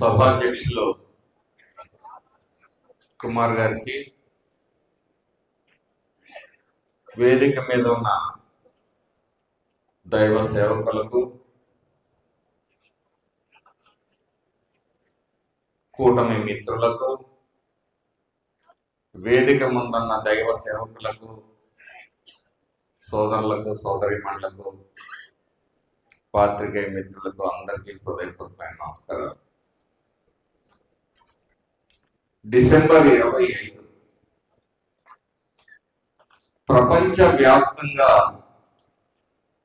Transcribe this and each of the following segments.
సభాధ్యక్షులు కుమార్ గారికి వేదిక మీద ఉన్న దైవ సేవకులకు కూటమి మిత్రులకు వేదిక ముందున్న దైవ సేవకులకు సోదరులకు సోదరి మండలకు పాత్రికేయ మిత్రులకు అందరికీ హృదయపూర్వక నమస్కారాలు. డిసెంబర్ ఇరవై ఐదు. ప్రపంచ వ్యాప్తంగా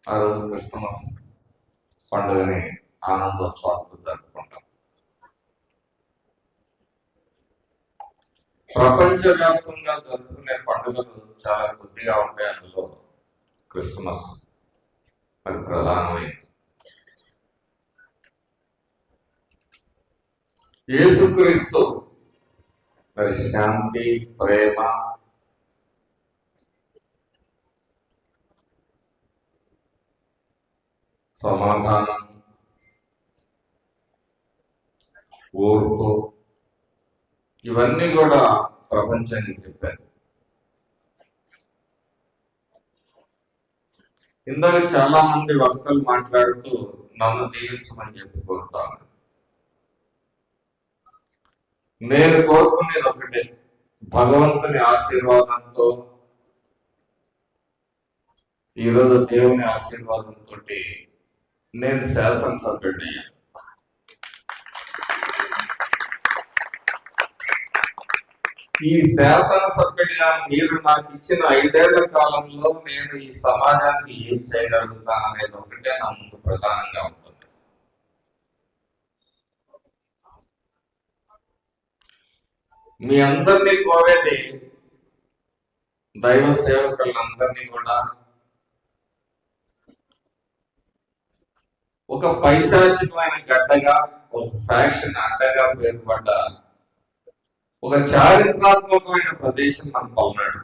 ఆ రోజు క్రిస్మస్ పండుగని ఆనందోత్సవాలతో జరుపుకుంటాం. ప్రపంచ వ్యాప్తంగా జరుపుకునే పండుగలు చాలా కొద్దిగా ఉంటాయి అందులో క్రిస్మస్ అది ప్రధానమైనది. యేసుక్రీస్తు మరి శాంతి ప్రేమ. సమాధానం. ఓర్పు ఇవన్నీ కూడా ప్రపంచానికి చెప్పారు. ఇందాక చాలా మంది వక్తలు మాట్లాడుతూ నన్ను దీవించమని చెప్పి కోరుతాను నేను కోరుకునేది ఒకటే భగవంతుని ఆశీర్వాదంతో ఈరోజు దేవుని ఆశీర్వాదంతో నేను శాసనసభ్యుడిని ఈ శాసనసభ్యుడిగా మీరు నాకు ఇచ్చిన ఐదేళ్ళ కాలంలో నేను ఈ సమాజానికి ఏం చేయగలుగుతా అనేది ఒకటే నా ముందు ప్రధానంగా ఉంటుంది మీ అందరినీ కోరేది దైవ సేవకులందరినీ కూడా. ఒక పైశాచికమైన గడ్డగా ఒక ఫ్యాక్షన్ అడ్డగా పేరుపడ్డ ఒక చారిత్రాత్మకమైన ప్రదేశం మన పల్నాడు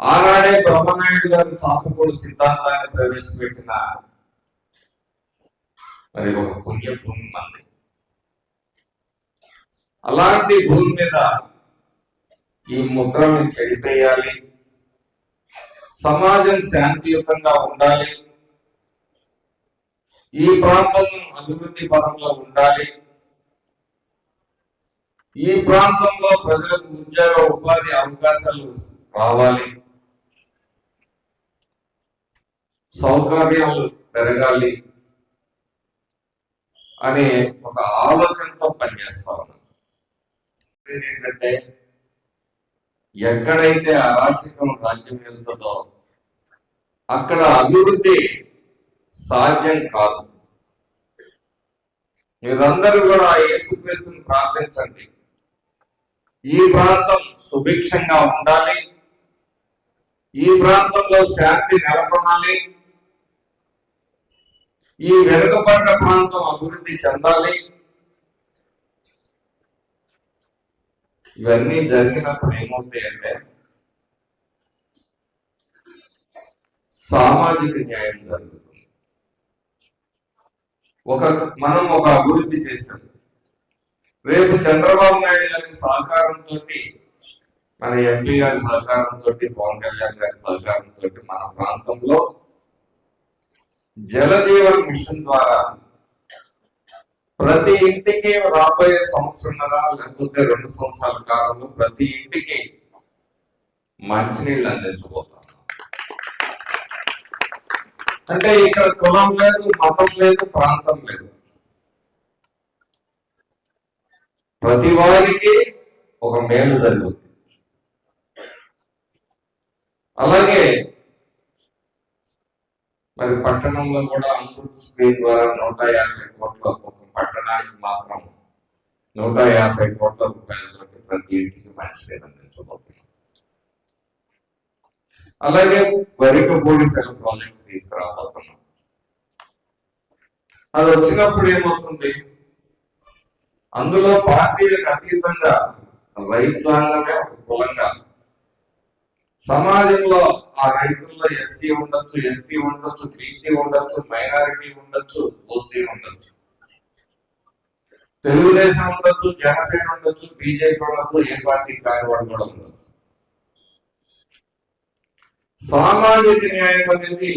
ఆనాడే బ్రహ్మనాయుడు గారు చాపకూడు సిద్ధాంతాన్ని ప్రవేశపెట్టిన మరి ఒక పుణ్యభూమి మంది అలాంటి భూమి మీద ఈ ముద్రని చెడిపేయాలి. సమాజం శాంతియుతంగా ఉండాలి. ఈ ప్రాంతం అభివృద్ధి పదంలో ఉండాలి. ఈ ప్రాంతంలో ప్రజలకు ఉద్యోగ ఉపాధి అవకాశాలు రావాలి. సౌకర్యాలు పెరగాలి. అనే ఒక ఆలోచనతో పనిచేస్తా ఉన్నాను ఏంటంటే ఎక్కడైతే అరాచకం రాజ్యం వెళ్తుందో అక్కడ అభివృద్ధి సాధ్యం కాదు. మీరందరూ కూడా యేసుక్రీస్తుని ప్రార్థించండి. ఈ ప్రాంతం సుభిక్షంగా ఉండాలి. ఈ ప్రాంతంలో శాంతి నెలకొనాలి. ఈ వెనుకబడ్డ ప్రాంతం అభివృద్ధి చెందాలి. ఇవన్నీ జరిగినప్పుడు ఏమవుతాయంటే సామాజిక న్యాయం జరుగుతుంది. ఒక మనం ఒక అభివృద్ధి చేసాం రేపు చంద్రబాబు నాయుడు గారి సహకారంతో మన ఎంపీ గారి సహకారంతో పవన్ కళ్యాణ్ గారి సహకారంతో మన ప్రాంతంలో జలజీవన్ మిషన్ ద్వారా ప్రతి ఇంటికి రాబోయే సంవత్సరంన్నర లేకపోతే రెండు సంవత్సరాల కాలంలో ప్రతి ఇంటికి మంచినీళ్ళు అందించబోతాం అంటే ఇక్కడ కులం లేదు మతం లేదు ప్రాంతం లేదు. ప్రతి వారికి ఒక మేలు జరుగుతుంది. అలాగే మరి పట్టణంలో కూడా అమృత్ స్క్రీన్ ద్వారా నూట యాభై కోట్ల ఒక పట్టణానికి మాత్రం నూట యాభై కోట్ల రూపాయలతో ప్రతి ఇంటికి మంచి అందించబోతున్నాం అలాగే వరికపూడి సెల్ ప్రాజెక్ట్ తీసుకురాబోతున్నాం అది వచ్చినప్పుడు ఏమవుతుంది? అందులో పార్టీలకు అతీతంగా రైతాంగమే ఒక కులంగా. సమాజంలో ఆ రైతుల్లో ఎస్సీ ఉండొచ్చు ఎస్టీ ఉండొచ్చు బీసీ ఉండొచ్చు మైనారిటీ ఉండొచ్చు ఓసీ ఉండొచ్చు. తెలుగుదేశం ఉండొచ్చు జనసేన ఉండొచ్చు బీజేపీ ఉండొచ్చు ఏ పార్టీ కానివాడు కూడా ఉండొచ్చు. సామాజిక న్యాయం అనేది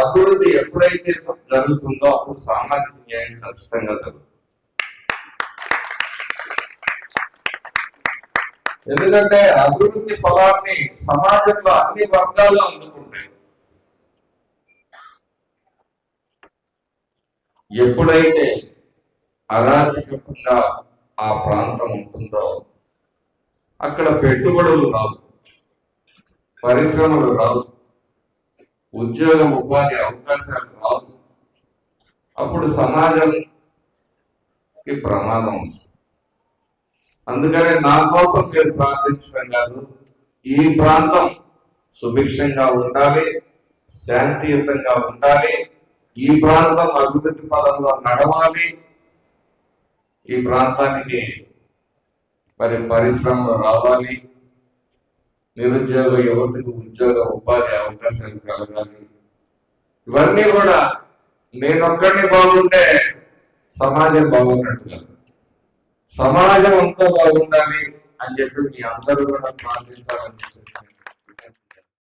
అభివృద్ధి ఎప్పుడైతే జరుగుతుందో అప్పుడు సామాజిక న్యాయం ఖచ్చితంగా జరుగుతుంది. ఎందుకంటే అభివృద్ధి ఫలాన్ని సమాజంలో అన్ని వర్గాల్లో అందుకుంటాయి. ఎప్పుడైతే అరాచకంగా ఆ ప్రాంతం ఉంటుందో అక్కడ పెట్టుబడులు రావు పరిశ్రమలు రావు ఉద్యోగ ఉపాధి అవకాశాలు రావు. అప్పుడు సమాజంకి ప్రమాదం వస్తుంది. అందుకనే నా కోసం మీరు ప్రార్థించడం కాదు ఈ ప్రాంతం సుభిక్షంగా ఉండాలి శాంతియుతంగా ఉండాలి ఈ ప్రాంతం అభివృద్ధి పదంలో నడవాలి ఈ ప్రాంతానికి మరి పరిశ్రమలు రావాలి. నిరుద్యోగ యువతకు ఉద్యోగ ఉపాధి అవకాశాలు కలగాలి. ఇవన్నీ కూడా నేనొక్కడిని బాగుంటే సమాజం బాగున్నట్టుగా. సమాజం అంతా బాగుండాలి అని చెప్పి మీ అందరూ కూడా ప్రార్థించాలని చెప్పేసి